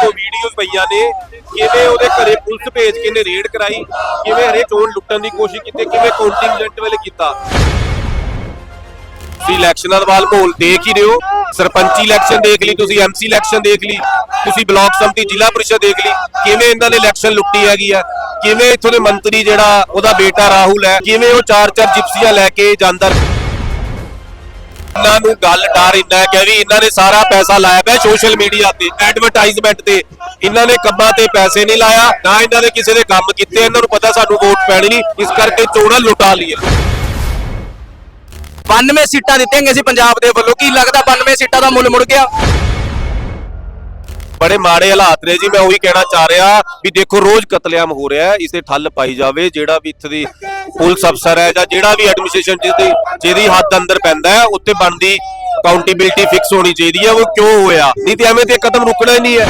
ਕੋਲ ਵੀਡੀਓਜ਼ ਪਈਆਂ ਨੇ, ਕਿਵੇਂ ਉਹਦੇ ਘਰੇ ਪੁਲਿਸ ਭੇਜ ਕੇ ਨੇ ਰੇਡ ਕਰਾਈ, ਕਿਵੇਂ ਹਰੇ ਚੋਣ ਲੁੱਟਣ ਦੀ ਕੋਸ਼ਿਸ਼ ਕੀਤੀ, ਕਿਵੇਂ ਕੰਟਿੰਜੈਂਟ ਵੇਲੇ ਕੀਤਾ। ਤੁਸੀਂ ਇਲੈਕਸ਼ਨਾਂ ਦਾ ਵਾਲ ਮਾਹੌਲ ਦੇਖ ਹੀ ਰਹੇ ਹੋ, ਸਰਪੰਚੀ ਇਲੈਕਸ਼ਨ ਦੇਖ ਲਈ, ਤੁਸੀਂ ਐਮਸੀ ਇਲੈਕਸ਼ਨ ਦੇਖ ਲਈ, ਤੁਸੀਂ ਬਲਾਕ ਸੰਮਤੀ ਜ਼ਿਲ੍ਹਾ ਪ੍ਰੀਸ਼ਦ ਦੇਖ ਲਈ, ਕਿਵੇਂ ਇਹਨਾਂ ਨੇ ਇਲੈਕਸ਼ਨ ਲੁੱਟੀ ਹੈਗੀ ਆ, ਕਿਵੇਂ ਇੱਥੋਂ ਦੇ ਮੰਤਰੀ ਜਿਹੜਾ ਉਹਦਾ ਬੇਟਾ ਰਾਹੁਲ ਹੈ, ਕਿਵੇਂ ਉਹ ਚਾਰ ਚਾਰ ਜਿਪਸੀਆਂ ਲੈ ਕੇ ਜਾਂਦਾ। ਇਹਨਾਂ ਨੂੰ ਗੱਲ ਡਰ ਇੰਨਾ ਕਿ ਵੀ ਇਹਨਾਂ ਨੇ ਸਾਰਾ ਪੈਸਾ ਲਾਇਆ ਪਿਆ ਸੋਸ਼ਲ ਮੀਡੀਆ ਤੇ ਐਡਵਰਟਾਈਜ਼ਮੈਂਟ ਤੇ। ਇਹਨਾਂ ਨੇ ਕੰਮਾਂ ਤੇ ਪੈਸੇ ਨਹੀਂ ਲਾਇਆ ਨਾ ਇਹਨਾਂ ਨੇ ਕਿਸੇ ਦੇ ਕੰਮ ਕੀਤੇ ਇਹਨਾਂ ਨੂੰ ਪਤਾ ਸਾਨੂੰ ਵੋਟ ਪੈਣੀ ਨਹੀਂ ਇਸ ਕਰਕੇ ਚੋਣਾਂ ਲੁਟਾ ਲਈਏ 92 ਸੀਟਾਂ ਦਿੱਤੀਆਂ ਗਈਆਂ ਸੀ ਪੰਜਾਬ ਦੇ ਵੱਲੋਂ ਕੀ ਲੱਗਦਾ 92 ਸੀਟਾਂ ਦਾ ਮੁੱਲ ਮੁੜ ਗਿਆ? ਬੜੇ ਮਾੜੇ ਹਾਲਾਤ ਨੇ ਜੀ ਮੈਂ ਉਹੀ ਕਹਿਣਾ ਚਾਹ ਰਿਹਾ ਵੀ ਦੇਖੋ ਰੋਜ਼ ਕਤਲੇਆਮ ਹੋ ਰਿਹਾ ਹੈ ਇਸ ਠੱਲ ਪਾਈ ਜਾਵੇ ਜਿਹੜਾ ਵੀ ਇੱਥੇ ਦੀ ਪੁਲਿਸ ਅਫਸਰ ਹੈ ਜਾਂ ਜਿਹੜਾ ਵੀ ਐਡਮਿਨਿਸਟ੍ਰੇਸ਼ਨ ਜਿਹਦੀ ਜਿਹਦੀ ਹੱਦ ਅੰਦਰ ਪੈਂਦਾ ਹੈ ਉੱਤੇ ਬਣਦੀ ਅਕਾਊਂਟੇਬਿਲਟੀ ਫਿਕਸ ਹੋਣੀ ਚਾਹੀਦੀ ਹੈ, ਉਹ ਕਿਉਂ ਹੋਇਆ? ਨਹੀਂ ਤੇ ਐਵੇਂ ਤੇ ਕਦਮ ਰੁਕਣਾ ਹੀ ਨਹੀਂ ਹੈ।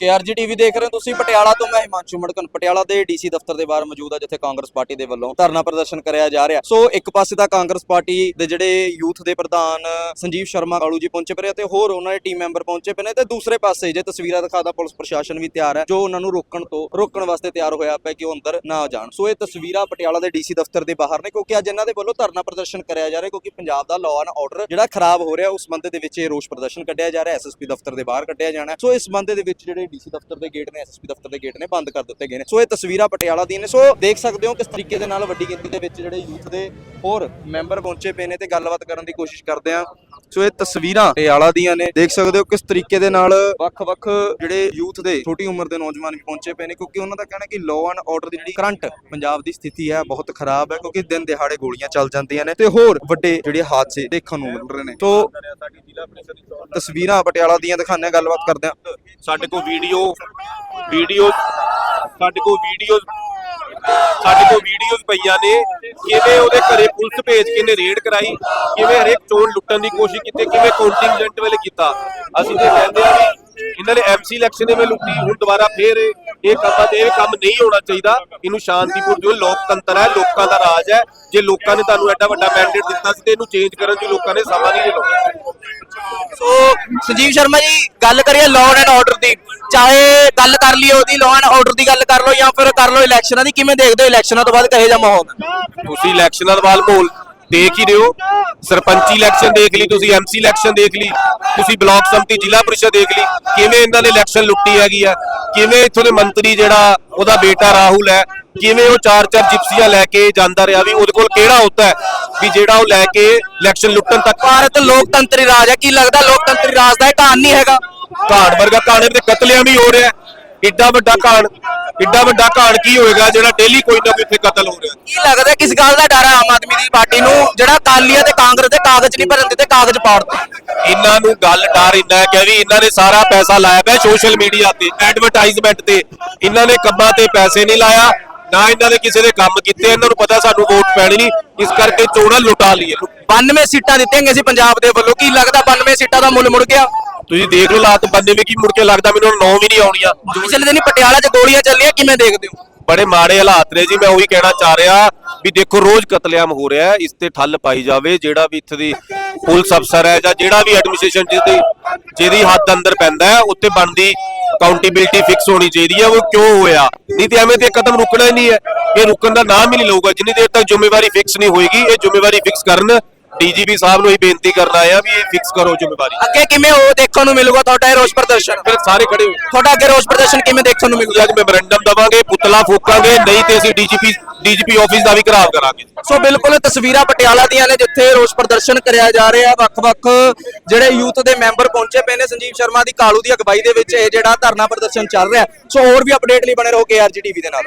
ਕੇਆਰਜੀ ਟੀਵੀ ਦੇਖ ਰਹੇ ਹੋ ਤੁਸੀਂ। ਪਟਿਆਲਾ ਤੋਂ ਮੈਂ ਹਿਮਾਂਸ਼ੂ ਮੜਕਨ ਪਟਿਆਲਾ ਦੇ ਡੀਸੀ ਦਫ਼ਤਰ ਦੇ ਬਾਹਰ ਮੌਜੂਦ ਆ, ਜਿੱਥੇ ਕਾਂਗਰਸ ਪਾਰਟੀ ਦੇ ਵੱਲੋਂ ਧਰਨਾ ਪ੍ਰਦਰਸ਼ਨ ਕਰਿਆ ਜਾ ਰਿਹਾ। ਸੋ ਇੱਕ ਪਾਸੇ ਤਾਂ ਕਾਂਗਰਸ ਪਾਰਟੀ ਦੇ ਜਿਹੜੇ ਯੂਥ ਦੇ ਪ੍ਰਧਾਨ ਸੰਜੀਵ ਸ਼ਰਮਾ ਕਾਲੂ ਜੀ ਪਹੁੰਚੇ ਪਏ ਤੇ ਹੋਰ ਉਹਨਾਂ ਦੇ ਟੀਮ ਮੈਂਬਰ ਪਹੁੰਚੇ ਪਏ ਨੇ ਤੇ ਦੂਸਰੇ ਪਾਸੇ ਜੇ ਤਸਵੀਰਾਂ ਦਿਖਾਦਾ ਪੁਲਿਸ ਪ੍ਰਸ਼ਾਸਨ ਵੀ ਤਿਆਰ ਹੈ, ਜੋ ਉਹਨਾਂ ਨੂੰ ਰੋਕਣ ਤੋਂ, ਰੋਕਣ ਵਾਸਤੇ ਤਿਆਰ ਹੋਇਆ ਪਿਆ ਕਿ ਉਹ ਅੰਦਰ ਨਾ ਜਾਣ। ਸੋ ਇਹ ਤਸਵੀਰਾਂ ਪਟਿਆਲਾ ਦੇ ਡੀਸੀ ਦਫ਼ਤਰ ਦੇ ਬਾਹਰ ਨੇ, ਕਿਉਂਕਿ ਅੱਜ ਇਹਨਾਂ ਦੇ ਵੱਲੋਂ ਧਰਨਾ ਪ੍ਰਦਰਸ਼ਨ ਕਰਿਆ ਜਾ ਰਿਹਾ, ਕਿਉਂਕਿ ਪੰਜਾਬ ਦਾ ਲਾਅ ਐਂਡ ਆਰਡਰ ਜਿਹੜਾ ਖਰਾਬ ਹੋ ਰਿਹਾ, ਉਸ ਸੰਬੰਧ ਦੇ ਵਿੱਚ ਇਹ ਰੋਸ ਪ੍ਰਦਰਸ਼ਨ ਕੱਢਿਆ ਜਾ ਰਿਹਾ ਐਸਐਸਪੀ ਦਫ਼ਤਰ ਦੇ ਬਾਹਰ ਕੱਢਿਆ ਜਾਣਾ। ਸੋ ਇਸ ਸੰਬੰਧ ਦੇ ਵਿੱਚ ਜਿਹੜੇ ਡੀਸੀ ਦਫ਼ਤਰ ਦੇ ਗੇਟ ਨੇ ਐਸਐਸਪੀ ਦਫ਼ਤਰ ਦੇ ਗੇਟ ਨੇ ਬੰਦ ਕਰ ਦਿੱਤੇ ਗਏ ਨੇ। ਸੋ ਇਹ ਤਸਵੀਰਾਂ ਪਟਿਆਲਾ ਦੀਆਂ ਨੇ। ਸੋ ਦੇਖ ਸਕਦੇ ਹੋ ਕਿਸ ਤਰੀਕੇ ਦੇ ਨਾਲ ਵੱਡੀ ਗਿਣਤੀ ਦੇ ਵਿੱਚ ਜਿਹੜੇ ਯੂਥ ਦੇ ਹੋਰ ਮੈਂਬਰ ਪਹੁੰਚੇ ਪਏ ਨੇ ਤੇ ਗੱਲਬਾਤ ਕਰਨ ਦੀ ਕੋਸ਼ਿਸ਼ ਕਰਦੇ ਆ ਸੋ ਇਹ ਤਸਵੀਰਾਂ ਪਟਿਆਲਾ ਦੀਆਂ ਨੇ। ਦੇਖ ਸਕਦੇ ਹੋ ਕਿਸ ਤਰੀਕੇ ਦੇ ਨਾਲ ਵੱਖ-ਵੱਖ ਜਿਹੜੇ ਯੂਥ ਦੇ ਛੋਟੀ ਉਮਰ ਦੇ ਨੌਜਵਾਨ ਵੀ ਪਹੁੰਚੇ ਪਏ ਨੇ, ਕਿਉਂਕਿ ਉਹਨਾਂ ਦਾ ਕਹਿਣਾ ਕਿ ਲਾਅ ਐਂਡ ਆਰਡਰ ਦੀ ਜਿਹੜੀ ਕਰੰਟ ਪੰਜਾਬ ਦੀ ਸਥਿਤੀ ਹੈ, ਬਹੁਤ ਖਰਾਬ ਹੈ, ਕਿਉਂਕਿ ਦਿਨ ਦਿਹਾੜੇ ਗੋਲੀਆਂ ਚੱਲ ਜਾਂਦੀਆਂ ਨੇ ਤੇ ਹੋਰ ਵੱਡੇ ਜਿਹੜੇ ਹਾਦਸੇ ਦੇਖਣ ਨੂੰ ਮਿਲ ਰਹੇ ਨੇ। ਸੋ ਤਸਵੀਰਾਂ ਪਟਿਆਲਾ ਦੀਆਂ ਦਿਖਾਉਂਦੇ ਗੱਲਬਾਤ ਕਰਦੇ ਹਾਂ। ਸਾਡੇ ਕੋਲ ਵੀਡੀਓ ਵੀਡੀਓ ਸਾਡੇ ਕੋਲ ਵੀਡੀਓ ਸਾਡੇ ਕੋਲ ਵੀਡੀਓਜ਼ ਪਈਆਂ ਨੇ। ਕਿਵੇਂ ਉਹਦੇ ਘਰੇ ਪੁਲਿਸ ਭੇਜ ਕੇ ਨੇ ਰੇਡ ਕਰਾਈ? ਕਿਵੇਂ ਹਰੇਕ ਚੋਣ ਲੁੱਟਣ ਦੀ ਕੋਸ਼ਿਸ਼ ਕੀਤੀ? ਕਿਵੇਂ ਕੰਟਿੰਜੈਂਟ ਵੇਲੇ ਕੀਤਾ? ਅਸੀਂ ਤੇ ਕਹਿੰਦੇ ਆ ਇਹਨਾਂ ਨੇ ਐਮਸੀ ਇਲੈਕਸ਼ਨ ਦੇ ਵਿੱਚ ਲੁੱਟੀ, ਹੁਣ ਦੁਬਾਰਾ ਫੇਰ ਇਹ ਕੰਮ ਤੇ ਇਹ ਕੰਮ ਨਹੀਂ ਹੋਣਾ ਚਾਹੀਦਾ। ਇਹਨੂੰ ਸ਼ਾਂਤੀਪੂਰ ਜੋ ਲੋਕਤੰਤਰ ਹੈ, ਲੋਕਾਂ ਦਾ ਰਾਜ ਹੈ। ਜੇ ਲੋਕਾਂ ਨੇ ਤੁਹਾਨੂੰ ਐਡਾ ਵੱਡਾ ਮੈਂਡੇਟ ਦਿੱਤਾ ਸੀ ਤੇ ਇਹਨੂੰ ਚੇਂਜ ਕਰਨ ਦੀ ਲੋਕਾਂ ਨੇ ਸਮਾਂ ਨਹੀਂ ਲਾਉਣਾ ਸੋ ਸੰਜੀਵ ਸ਼ਰਮਾ ਜੀ, ਗੱਲ ਕਰੀਏ ਲਾਅ ਐਂਡ ਆਰਡਰ ਦੀ। ਚਾਹੇ ਗੱਲ ਕਰ ਲਈਏ ਉਹਦੀ ਲਾਅ ਐਂਡ ਆਰਡਰ ਦੀ ਗੱਲ ਕਰ ਲਓ ਜਾਂ ਫਿਰ ਕਰ ਲਓ ਇਲੈਕਸ਼ਨਾਂ ਦੀ, ਕਿਵੇਂ ਦੇਖਦੇ ਹੋ ਇਲੈਕਸ਼ਨਾਂ ਤੋਂ ਬਾਅਦ ਕਹੇ ਜਾ ਮਾਹੌਲ? ਤੁਸੀਂ ਇਲੈਕਸ਼ਨਾਂ ਤੋਂ ਬਾਅਦ ਮਾਹੌਲ ਦੇਖ ਹੀ ਰਹੇ ਹੋ। ਸਰਪੰਚੀ ਇਲੈਕਸ਼ਨ ਦੇਖ ਲਈ ਤੁਸੀਂ ਐਮਸੀ ਇਲੈਕਸ਼ਨ ਦੇਖ ਲਈ। ਤੁਸੀਂ ਬਲਾਕ ਸੰਮਤੀ ਜ਼ਿਲ੍ਹਾ ਪ੍ਰੀਸ਼ਦ ਦੇਖ ਲਈ। ਕਿਵੇਂ ਇਹਨਾਂ ਨੇ ਇਲੈਕਸ਼ਨ ਲੁੱਟੀ ਹੈਗੀ ਆ? ਕਿਵੇਂ ਇੱਥੋਂ ਦੇ ਮੰਤਰੀ ਜਿਹੜਾ ਉਹਦਾ ਬੇਟਾ ਰਾਹੁਲ ਹੈ ਕਿਵੇਂ ਉਹ ਚਾਰ ਚਾਰ ਜਿਪਸੀਆਂ ਲੈ ਕੇ ਜਾਂਦਾ ਰਿਹਾ? ਵੀ ਉਹਦੇ ਕੋਲ ਕਿਹੜਾ ਹੁੰਦਾ ਹੈ? ਵੀ ਜਿਹੜਾ ਉਹ ਲੈ ਕੇ ਇਲੈਕਸ਼ਨ ਲੁੱਟਣ ਤੱਕ ਭਾਰਤ ਲੋਕਤੰਤਰੀ ਰਾਜ ਹੈ। ਕੀ ਲੱਗਦਾ ਲੋਕਤੰਤਰੀ ਰਾਜ ਦਾ ਇਹ ਕਾਨ ਨਹੀਂ ਹੈਗਾ? ਘਾਣ ਵਰਗਾ ਘਾਣੇ ਤੇ ਕਤਲਿਆਂ ਵੀ ਹੋ ਰਿਹਾ ਹੈ। ਏਡਾ ਵੱਡਾ ਘਾਣ ਏਡਾ ਵੱਡਾ ਘਾਣ ਕੀ ਹੋਏਗਾ ਜਿਹੜਾ ਡੇਲੀ ਕੋਈ ਨਾ ਕੋਈ ਇੱਥੇ ਕਤਲ ਹੋ ਰਿਹਾ? ਕੀ ਲੱਗਦਾ ਕਿਸ ਗੱਲ ਦਾ ਡਰ ਹੈ ਆਮ ਆਦਮੀ ਦੀ ਪਾਰਟੀ ਨੂੰ ਜਿਹੜਾ ਕਾਲੀਆ ਤੇ ਕਾਂਗਰਸ ਦੇ ਕਾਗਜ਼ ਨਹੀਂ ਭਰਨ ਦਿੱਤੇ ਕਾਗਜ਼ ਪਾੜਦੇ ਇਹਨਾਂ ਨੂੰ ਗੱਲ ਡਰ ਇੰਨਾ ਹੈ ਕਿ ਵੀ ਇਹਨਾਂ ਨੇ ਸਾਰਾ ਪੈਸਾ ਲਾਇਆ ਪਿਆ ਸੋਸ਼ਲ ਮੀਡੀਆ ਤੇ ਐਡਵਰਟਾਈਜ਼ਮੈਂਟ ਤੇ। ਇਹਨਾਂ ਨੇ ਕੰਮਾਂ ਤੇ ਪੈਸੇ ਨਹੀਂ ਲਾਇਆ। ਨਾ ਇਹਨਾਂ ਨੇ ਕਿਸੇ ਦੇ ਕੰਮ ਕੀਤੇ ਇਹਨਾਂ ਨੂੰ ਪਤਾ ਸਾਨੂੰ ਵੋਟ ਪੈਣੀ ਨਹੀਂ ਇਸ ਕਰਕੇ ਚੋਣਾਂ ਲੁਟਾ ਲਈਏ 92 ਸੀਟਾਂ ਦਿੱਤੀਆਂ ਗਈਆਂ ਸੀ ਪੰਜਾਬ ਦੇ ਵੱਲੋਂ ਕੀ ਲੱਗਦਾ 92 ਸੀਟਾਂ ਦਾ ਮੁੱਲ ਮੁੜ ਗਿਆ? ਤੁਸੀਂ ਦੇਖ ਲਓ ਲਾਤ ਬੰਦੇ ਵੀ ਕੀ ਮੁੜ ਕੇ ਲੱਗਦਾ ਮੈਨੂੰ ਨੌ ਵੀ ਨਹੀਂ ਆਉਣੀਆਂ। ਪਿਛਲੇ ਦਿਨੀ ਪਟਿਆਲਾ 'ਚ ਗੋਲੀਆਂ ਚੱਲੀਆਂ ਕਿਵੇਂ ਦੇਖਦੇ ਹੋ? ਬੜੇ ਮਾੜੇ ਹਾਲਾਤ ਨੇ ਜੀ ਮੈਂ ਉਹੀ ਕਹਿਣਾ ਚਾਹ ਰਿਹਾ ਵੀ ਦੇਖੋ ਰੋਜ਼ ਕਤਲੇਆਮ ਹੋ ਰਿਹਾ ਹੈ ਇਸ ਤੇ ਠੱਲ ਪਾਈ ਜਾਵੇ ਜਿਹੜਾ ਵੀ ਇੱਥੇ ਦੀ ਪੁਲਿਸ ਅਫਸਰ ਹੈ ਜਾਂ ਜਿਹੜਾ ਵੀ ਐਡਮਿਨਿਸਟ੍ਰੇਸ਼ਨ ਜਿਹਦੀ ਜਿਹਦੀ ਹੱਦ ਅੰਦਰ ਪੈਂਦਾ ਹੈ ਉੱਤੇ ਬਣਦੀ ਅਕਾਊਂਟੇਬਿਲਟੀ ਫਿਕਸ ਹੋਣੀ ਚਾਹੀਦੀ ਹੈ ਉਹ ਕਿਉਂ ਹੋਇਆ? ਨਹੀਂ ਤੇ ਐਵੇਂ ਤੇ ਕਦਮ ਰੁਕਣਾ ਹੀ ਨਹੀਂ ਹੈ। ਇਹ ਰੁਕਣ ਦਾ ਨਾਮ ਹੀ ਨਹੀਂ ਲਊਗਾ। ਜਿੰਨੀ ਦੇਰ ਤੱਕ ਜ਼ਿੰਮੇਵਾਰੀ ਫਿਕਸ ਨਹੀਂ ਹੋਏਗੀ, ਇਹ ਜ਼ਿੰਮੇਵਾਰੀ ਫਿਕਸ ਕਰਨ ਡੀਜੀਪੀ ਸਾਹਿਬ ਨੂੰ ਹੀ ਬੇਨਤੀ ਕਰਨ ਆਇਆ ਵੀ ਇਹ ਫਿਕਸ ਕਰੋ ਜ਼ਿੰਮੇਵਾਰੀ। ਅੱਗੇ ਕਿਵੇਂ ਉਹ ਦੇਖਣ ਨੂੰ ਮਿਲੂਗਾ ਤੁਹਾਡਾ ਇਹ ਰੋਸ ਪ੍ਰਦਰਸ਼ਨ? ਫਿਰ ਸਾਰੇ ਖੜੇ ਹੋ ਤੁਹਾਡਾ ਅੱਗੇ ਰੋਸ ਪ੍ਰਦਰਸ਼ਨ ਕਿਵੇਂ ਦੇਖਣ ਨੂੰ ਮਿਲੂਗਾ? ਅੱਜ ਮੈਮੋਰੈਂਡਮ ਦਵਾਂਗੇ ਪੁਤਲਾ ਫੂਕਾਂਗੇ ਨਹੀਂ ਤੇ ਅਸੀਂ ਡੀਜੀਪੀ ਡੀਜੀਪੀ ਆਫਿਸ ਦਾ ਵੀ ਘਰਾਵ ਕਰਾਂਗੇ। ਸੋ ਬਿਲਕੁਲ ਤਸਵੀਰਾਂ ਪਟਿਆਲਾ ਦੀਆਂ ਨੇ ਜਿੱਥੇ ਰੋਸ ਪ੍ਰਦਰਸ਼ਨ ਕਰਿਆ ਜਾ ਰਿਹਾ। ਵੱਖ-ਵੱਖ ਜਿਹੜੇ ਯੂਥ ਦੇ ਮੈਂਬਰ ਪਹੁੰਚੇ ਪਏ ਨੇ ਸੰਜੀਵ ਸ਼ਰਮਾ ਦੀ ਕਾਲੂ ਦੀ ਅਗਵਾਈ ਦੇ ਵਿੱਚ ਇਹ ਜਿਹੜਾ ਧਰਨਾ ਪ੍ਰਦਰਸ਼ਨ ਚੱਲ ਰਿਹਾ। ਸੋ ਹੋਰ ਵੀ ਅਪਡੇਟ ਲਈ ਬਣੇ ਰਹੋ ਕੇਆਰਜੀ ਟੀਵੀ ਦੇ ਨਾਲ।